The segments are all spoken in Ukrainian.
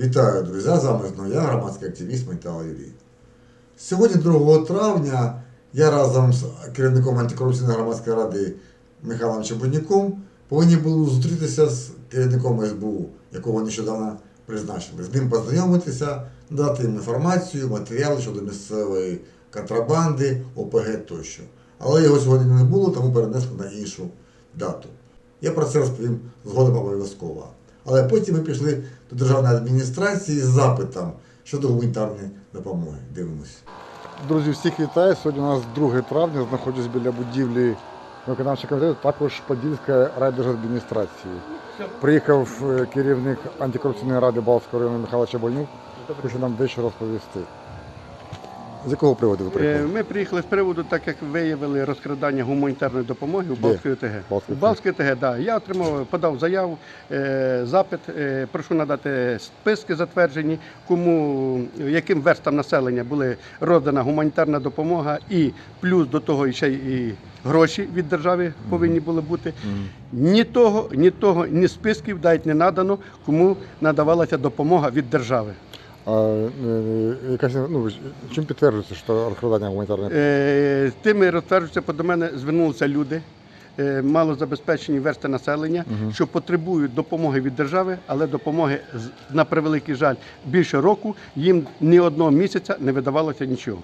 Вітаю, друзі! З вами знову я, громадський активіст Майтала Юрій. Сьогодні, 2 травня, я разом з керівником антикорупційної громадської ради Михайлом Чебурняком повинні були зустрітися з керівником СБУ, якого нещодавно призначили. З ним познайомитися, дати їм інформацію, матеріали щодо місцевої контрабанди, ОПГ тощо. Але його сьогодні не було, тому перенесли на іншу дату. Я про це розповім згодом обов'язково. Але потім ми пішли до державної адміністрації з запитом щодо гуманітарної допомоги. Дивимось. Друзі, всіх вітаю. Сьогодні у нас 2 травня, знаходжусь біля будівлі виконавчого комітету, також Подільської райдержадміністрації. Приїхав е, керівник антикорупційної ради Балтського району Михайло Чабонюк, Хочу нам дещо розповісти. З якого приводу ви Е, приїхали? Ми приїхали з приводу, так як виявили розкрадання гуманітарної допомоги у Де? Балтській ОТГ. Балтській У Балтській ОТГ, да. Я отримав, подав заяву, е, запит, е, прошу надати списки затверджені, кому, яким верстам населення були роздана гуманітарна допомога і плюс до того ще і гроші від держави повинні були бути. Ні того, ні того, ні списків навіть не надано, кому надавалася допомога від держави. Е, якась, ну, чим підтверджується, що розкрадання гуманітарної Е, Тими розтверджується, до мене звернулися люди, е, малозабезпечені версти населення, що потребують допомоги від держави, але допомоги на превеликий жаль більше року їм ні одного місяця не видавалося нічого.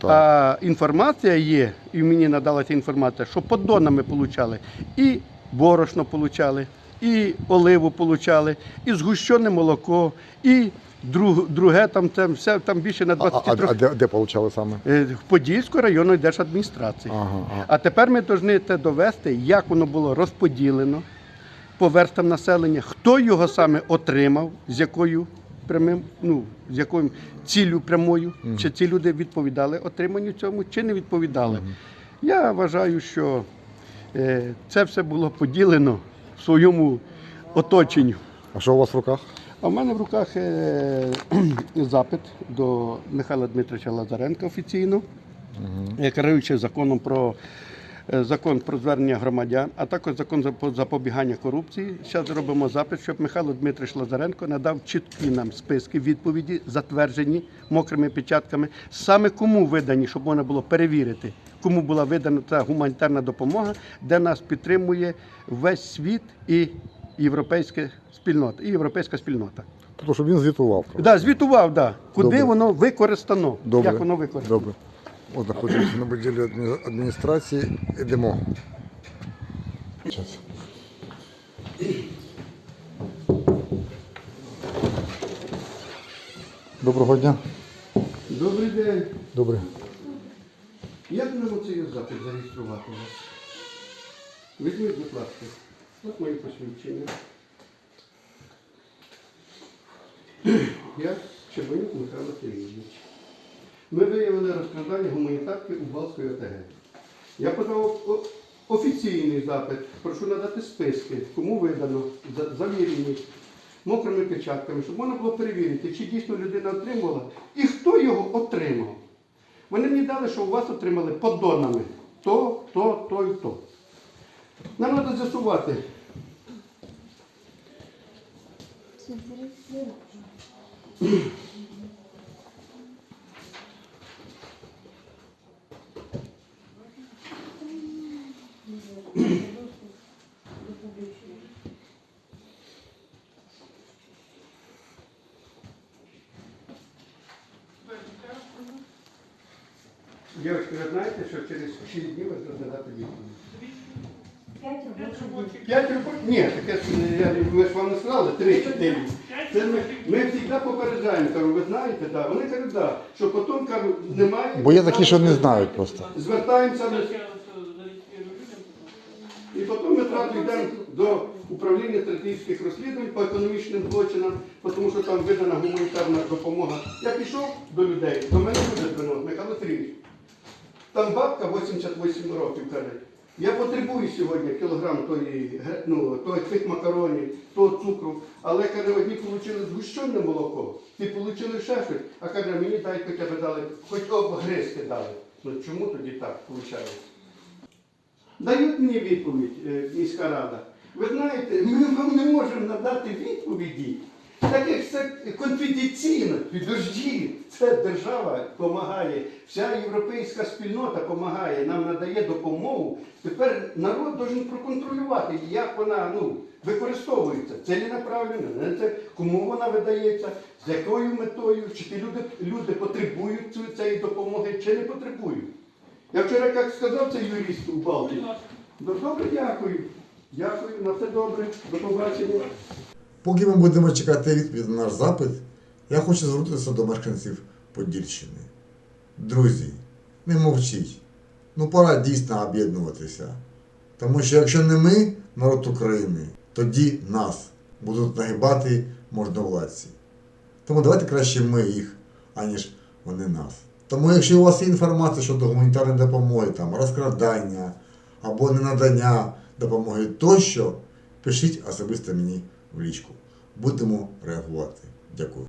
Так. А інформація є, і мені надалася інформація, що поддонами получали і борошно получали, і оливу получали, і згущене молоко, і друг, друге там, там все там більше на А, а, 23 а де, де получали саме? Е, в Подільської районної держадміністрації. Ага, ага. А тепер ми повинні це довести, як воно було розподілено по верстам населення, хто його саме отримав, з якою прямим, ну, з якою ціллю прямою, чи ці люди відповідали отриманню цьому, чи не відповідали. Я вважаю, що е, це все було поділено в своєму оточенню. А що у вас в руках? А в мене в руках е, запит до Михайла Дмитровича Лазаренка офіційно, е, керуючи законом про е, закон про звернення громадян, а також закон за по- запобігання корупції. Зараз зробимо запит, щоб Михайло Дмитрович Лазаренко надав чіткі нам списки відповіді, затверджені мокрими печатками, саме кому видані, щоб можна було перевірити, кому була видана ця гуманітарна допомога, де нас підтримує весь світ і європейська спільнота, і європейська спільнота. Тобто, щоб він звітував. Да, звітував, да. куди Добре. воно використано, Добре. як воно використано. Добре. От знаходимося на будівлі адміністрації. Йдемо. Доброго дня. Добрий день. Добре. Як нам оцей запит зареєструвати вас? Візьміть, будь ласка. От моє посвідчення. Я Чебанюк Михайло Сергійович. Ми виявили розкрадання гуманітарки у Балської ОТГ. Я подав офіційний запит. Прошу надати списки, кому видано, за- завірені мокрими печатками, щоб можна було перевірити, чи дійсно людина отримувала і хто його отримав. Вони мені дали, що у вас отримали поддонами. То, то, то і то. Нам треба з'ясувати. Дівчатки, ви знаєте, що через 6 днів ви будете дати відповідь. П'ять робочих? Ні, таке ж, я, ми ж вам не сказали, три-чотири. Це ми, ми завжди попереджаємо, кажу, ви знаєте, да. Вони кажуть, да, що потім кажуть, немає. Бо є такі, що не знають просто. Звертаємося і потім ми одразу йдемо до управління стратегічних розслідувань по економічним злочинам, тому що там видана гуманітарна допомога. Я пішов до людей, до мене люди звернули, Михайло Сергійович, там бабка 88 років каже, я потребую сьогодні кілограм тої, ну, тої тих макаронів, того цукру, але каже, одні отримали згущене молоко, ті отримали ще щось, а каже, мені дай хоча б дали, хоч обгризки дали. Ну чому тоді так виходить? Дають мені відповідь е, міська рада. Ви знаєте, ми вам не можемо надати відповіді. так як це конфіденційно, підожди, це держава допомагає, вся європейська спільнота допомагає, нам надає допомогу. Тепер народ повинен проконтролювати, як вона ну, використовується. Це, кому вона видається, з якою метою, чи ті люди, люди потребують цю- цієї допомоги, чи не потребують. Я вчора, як сказав цей юрист у Балті, ну, добре, дякую. Дякую, на все добре, до побачення. Поки ми будемо чекати відповідь на наш запит, я хочу звернутися до мешканців Подільщини. Друзі, не мовчіть. Ну пора дійсно об'єднуватися. Тому що якщо не ми, народ України, тоді нас будуть нагибати можновладці. Тому давайте краще ми їх, аніж вони нас. Тому якщо у вас є інформація щодо гуманітарної допомоги, там, розкрадання або ненадання допомоги тощо, пишіть особисто мені в лічку. Будемо реагувати. Дякую.